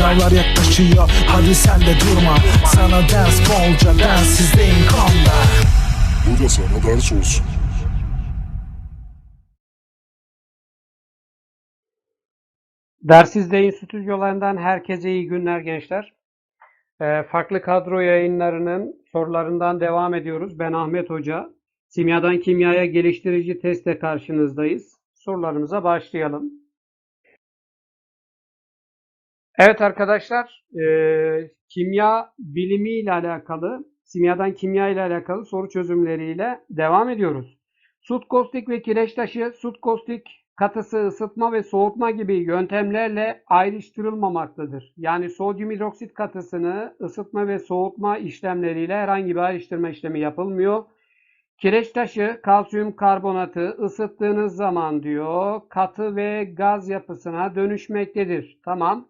Sınavlar yaklaşıyor hadi sen de durma Sana ders bolca densizliğin konda Bu da sana ders olsun. Dersizdeyin stüdyolarından herkese iyi günler gençler. Ee, farklı kadro yayınlarının sorularından devam ediyoruz. Ben Ahmet Hoca. Simyadan kimyaya geliştirici testle karşınızdayız. Sorularımıza başlayalım. Evet arkadaşlar, e, kimya bilimi ile alakalı, simyadan kimya ile alakalı soru çözümleriyle devam ediyoruz. Sut kostik ve kireç taşı, sut kostik katısı ısıtma ve soğutma gibi yöntemlerle ayrıştırılmamaktadır. Yani sodyum hidroksit katısını ısıtma ve soğutma işlemleriyle herhangi bir ayrıştırma işlemi yapılmıyor. Kireç taşı kalsiyum karbonatı ısıttığınız zaman diyor katı ve gaz yapısına dönüşmektedir. Tamam.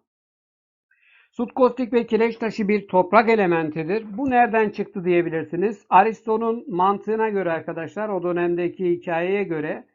Sut kostik ve kireç taşı bir toprak elementidir. Bu nereden çıktı diyebilirsiniz. Aristo'nun mantığına göre arkadaşlar o dönemdeki hikayeye göre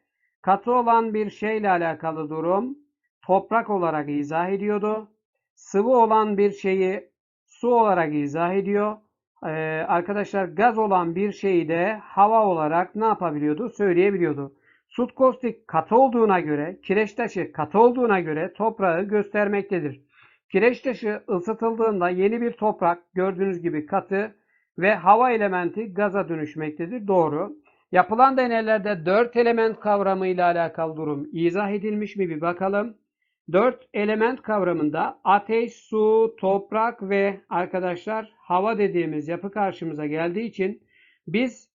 katı olan bir şeyle alakalı durum toprak olarak izah ediyordu. Sıvı olan bir şeyi su olarak izah ediyor. Ee, arkadaşlar gaz olan bir şeyi de hava olarak ne yapabiliyordu? Söyleyebiliyordu. Sut kostik katı olduğuna göre, kireç taşı katı olduğuna göre toprağı göstermektedir. Kireç taşı ısıtıldığında yeni bir toprak gördüğünüz gibi katı ve hava elementi gaza dönüşmektedir. Doğru. Yapılan deneylerde 4 element kavramı ile alakalı durum izah edilmiş mi bir bakalım. 4 element kavramında ateş, su, toprak ve arkadaşlar hava dediğimiz yapı karşımıza geldiği için biz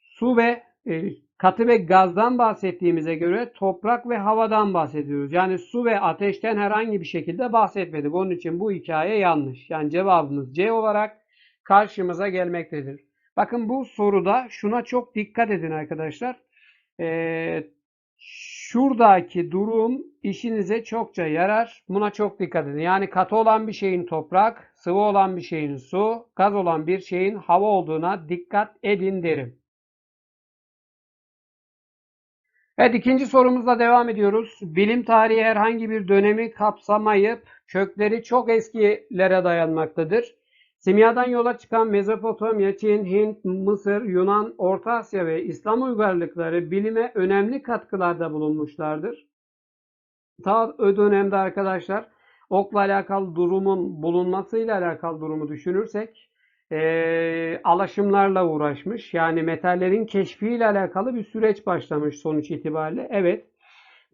su ve e, katı ve gazdan bahsettiğimize göre toprak ve havadan bahsediyoruz. Yani su ve ateşten herhangi bir şekilde bahsetmedik. Onun için bu hikaye yanlış. Yani cevabımız C olarak karşımıza gelmektedir. Bakın bu soruda şuna çok dikkat edin arkadaşlar. Ee, şuradaki durum işinize çokça yarar. Buna çok dikkat edin. Yani katı olan bir şeyin toprak, sıvı olan bir şeyin su, gaz olan bir şeyin hava olduğuna dikkat edin derim. Evet ikinci sorumuzla devam ediyoruz. Bilim tarihi herhangi bir dönemi kapsamayıp kökleri çok eskilere dayanmaktadır. Simyadan yola çıkan Mezopotamya, Çin, Hint, Mısır, Yunan, Orta Asya ve İslam uygarlıkları bilime önemli katkılarda bulunmuşlardır. Ta o dönemde arkadaşlar okla alakalı durumun bulunmasıyla alakalı durumu düşünürsek e, alaşımlarla uğraşmış. Yani metallerin keşfiyle alakalı bir süreç başlamış sonuç itibariyle. Evet.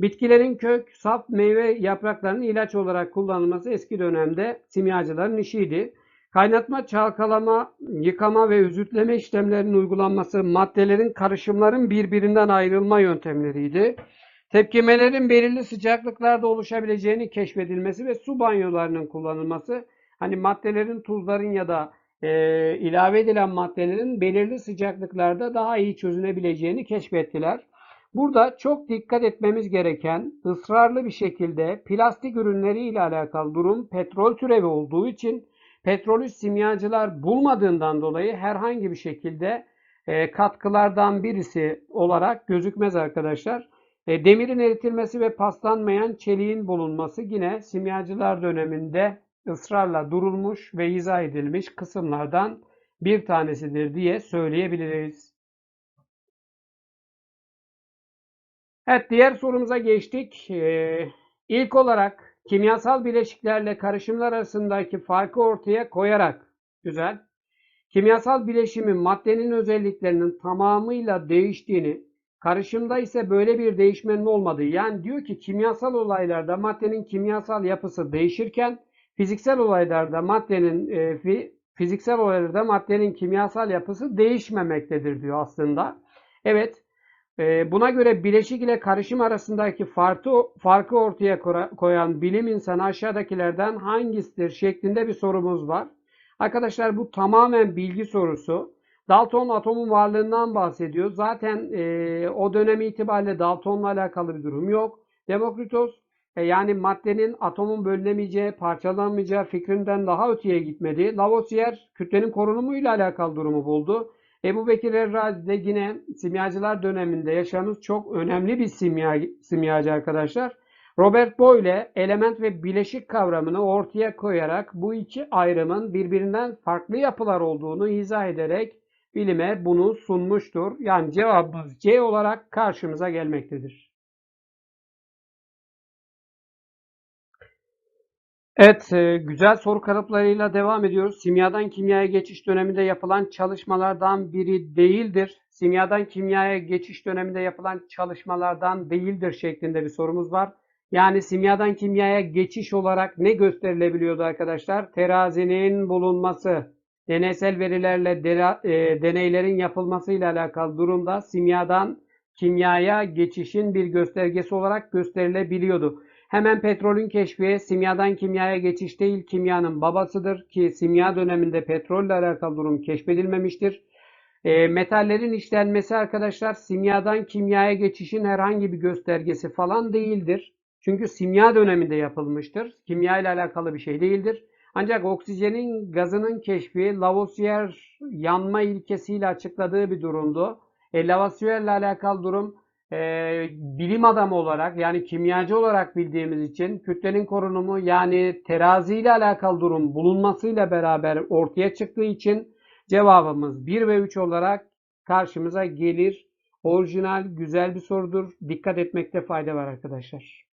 Bitkilerin kök, sap, meyve yapraklarının ilaç olarak kullanılması eski dönemde simyacıların işiydi. Kaynatma, çalkalama, yıkama ve üzütleme işlemlerinin uygulanması maddelerin karışımların birbirinden ayrılma yöntemleriydi. Tepkimelerin belirli sıcaklıklarda oluşabileceğini keşfedilmesi ve su banyolarının kullanılması, hani maddelerin, tuzların ya da e, ilave edilen maddelerin belirli sıcaklıklarda daha iyi çözünebileceğini keşfettiler. Burada çok dikkat etmemiz gereken ısrarlı bir şekilde plastik ürünleri ile alakalı durum petrol türevi olduğu için petrolü simyacılar bulmadığından dolayı herhangi bir şekilde e, katkılardan birisi olarak gözükmez arkadaşlar. E, demirin eritilmesi ve paslanmayan çeliğin bulunması yine simyacılar döneminde ısrarla durulmuş ve izah edilmiş kısımlardan bir tanesidir diye söyleyebiliriz. Evet diğer sorumuza geçtik. Ee, ilk olarak kimyasal bileşiklerle karışımlar arasındaki farkı ortaya koyarak güzel. Kimyasal bileşimin maddenin özelliklerinin tamamıyla değiştiğini, karışımda ise böyle bir değişmenin olmadığı. Yani diyor ki kimyasal olaylarda maddenin kimyasal yapısı değişirken fiziksel olaylarda maddenin e, fi, fiziksel olaylarda maddenin kimyasal yapısı değişmemektedir diyor aslında. Evet. E, buna göre bileşik ile karışım arasındaki farkı, farkı ortaya koyan bilim insanı aşağıdakilerden hangisidir şeklinde bir sorumuz var. Arkadaşlar bu tamamen bilgi sorusu. Dalton atomun varlığından bahsediyor. Zaten e, o dönem itibariyle Dalton'la alakalı bir durum yok. Demokritos e, yani maddenin atomun bölünemeyeceği, parçalanmayacağı fikrinden daha öteye gitmedi. Lavoisier kütlenin korunumuyla alakalı durumu buldu. Ebu Bekir Errazi de yine simyacılar döneminde yaşamış çok önemli bir simya, simyacı arkadaşlar. Robert Boyle element ve bileşik kavramını ortaya koyarak bu iki ayrımın birbirinden farklı yapılar olduğunu izah ederek bilime bunu sunmuştur. Yani cevabımız C olarak karşımıza gelmektedir. Evet, e, güzel soru kalıplarıyla devam ediyoruz. Simyadan kimyaya geçiş döneminde yapılan çalışmalardan biri değildir. Simyadan kimyaya geçiş döneminde yapılan çalışmalardan değildir şeklinde bir sorumuz var. Yani simyadan kimyaya geçiş olarak ne gösterilebiliyordu arkadaşlar? Terazinin bulunması, deneysel verilerle dera- e, deneylerin yapılmasıyla alakalı durumda simyadan kimyaya geçişin bir göstergesi olarak gösterilebiliyordu. Hemen petrolün keşfi simyadan kimyaya geçiş değil kimyanın babasıdır ki simya döneminde petrolle alakalı durum keşfedilmemiştir. E, metallerin işlenmesi arkadaşlar simyadan kimyaya geçişin herhangi bir göstergesi falan değildir. Çünkü simya döneminde yapılmıştır. Kimya ile alakalı bir şey değildir. Ancak oksijenin gazının keşfi Lavoisier yanma ilkesiyle açıkladığı bir durumdu. E, Lavoisier ile alakalı durum e, bilim adamı olarak yani kimyacı olarak bildiğimiz için kütlenin korunumu yani terazi ile alakalı durum bulunmasıyla beraber ortaya çıktığı için cevabımız 1 ve 3 olarak karşımıza gelir. Orijinal güzel bir sorudur. Dikkat etmekte fayda var arkadaşlar.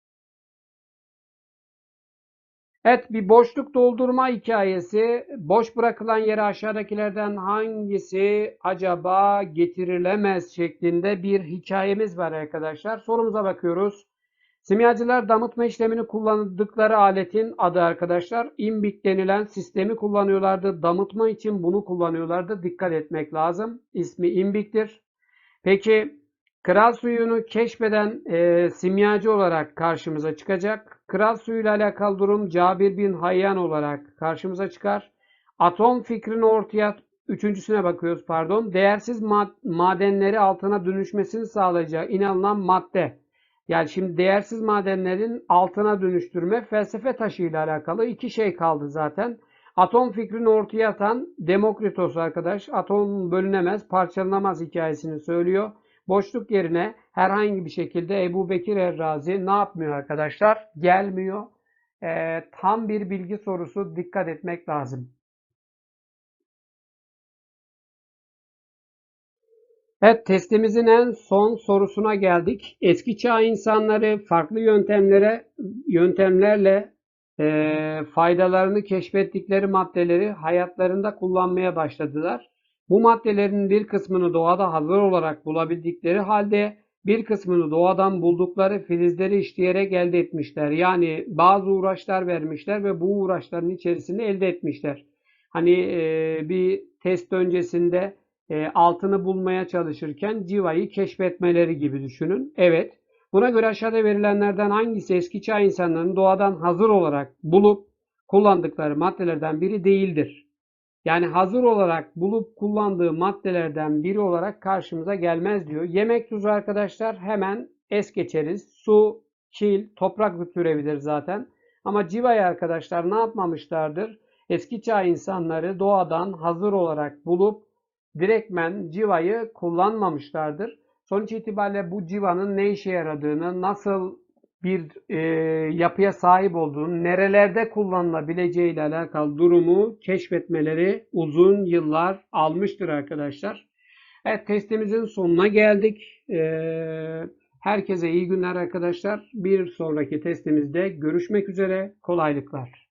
Evet bir boşluk doldurma hikayesi. Boş bırakılan yere aşağıdakilerden hangisi acaba getirilemez şeklinde bir hikayemiz var arkadaşlar. Sorumuza bakıyoruz. Simyacılar damıtma işlemini kullandıkları aletin adı arkadaşlar imbik denilen sistemi kullanıyorlardı. Damıtma için bunu kullanıyorlardı. Dikkat etmek lazım. İsmi imbiktir. Peki Kral suyunu keşfeden e, simyacı olarak karşımıza çıkacak. Kral suyuyla alakalı durum Cabir bin Hayyan olarak karşımıza çıkar. Atom fikrini ortaya üçüncüsüne bakıyoruz pardon. Değersiz mad- madenleri altına dönüşmesini sağlayacağı inanılan madde. Yani şimdi değersiz madenlerin altına dönüştürme felsefe taşıyla alakalı iki şey kaldı zaten. Atom fikrini ortaya atan Demokritos arkadaş atom bölünemez, parçalanamaz hikayesini söylüyor. Boşluk yerine herhangi bir şekilde Ebu Bekir Errazi ne yapmıyor arkadaşlar? Gelmiyor. Ee, tam bir bilgi sorusu dikkat etmek lazım. Evet testimizin en son sorusuna geldik. Eski çağ insanları farklı yöntemlere yöntemlerle e, faydalarını keşfettikleri maddeleri hayatlarında kullanmaya başladılar. Bu maddelerin bir kısmını doğada hazır olarak bulabildikleri halde bir kısmını doğadan buldukları filizleri işleyerek elde etmişler. Yani bazı uğraşlar vermişler ve bu uğraşların içerisinde elde etmişler. Hani e, bir test öncesinde e, altını bulmaya çalışırken civayı keşfetmeleri gibi düşünün. Evet. Buna göre aşağıda verilenlerden hangisi eski çağ insanlarının doğadan hazır olarak bulup kullandıkları maddelerden biri değildir? Yani hazır olarak bulup kullandığı maddelerden biri olarak karşımıza gelmez diyor. Yemek tuzu arkadaşlar hemen es geçeriz. Su, kil, toprak bir türevidir zaten. Ama civayı arkadaşlar ne yapmamışlardır? Eski çağ insanları doğadan hazır olarak bulup direktmen civayı kullanmamışlardır. Sonuç itibariyle bu civanın ne işe yaradığını, nasıl bir e, yapıya sahip olduğunu, nerelerde kullanılabileceği ile alakalı durumu keşfetmeleri uzun yıllar almıştır arkadaşlar. Evet testimizin sonuna geldik. E, herkese iyi günler arkadaşlar. Bir sonraki testimizde görüşmek üzere. Kolaylıklar.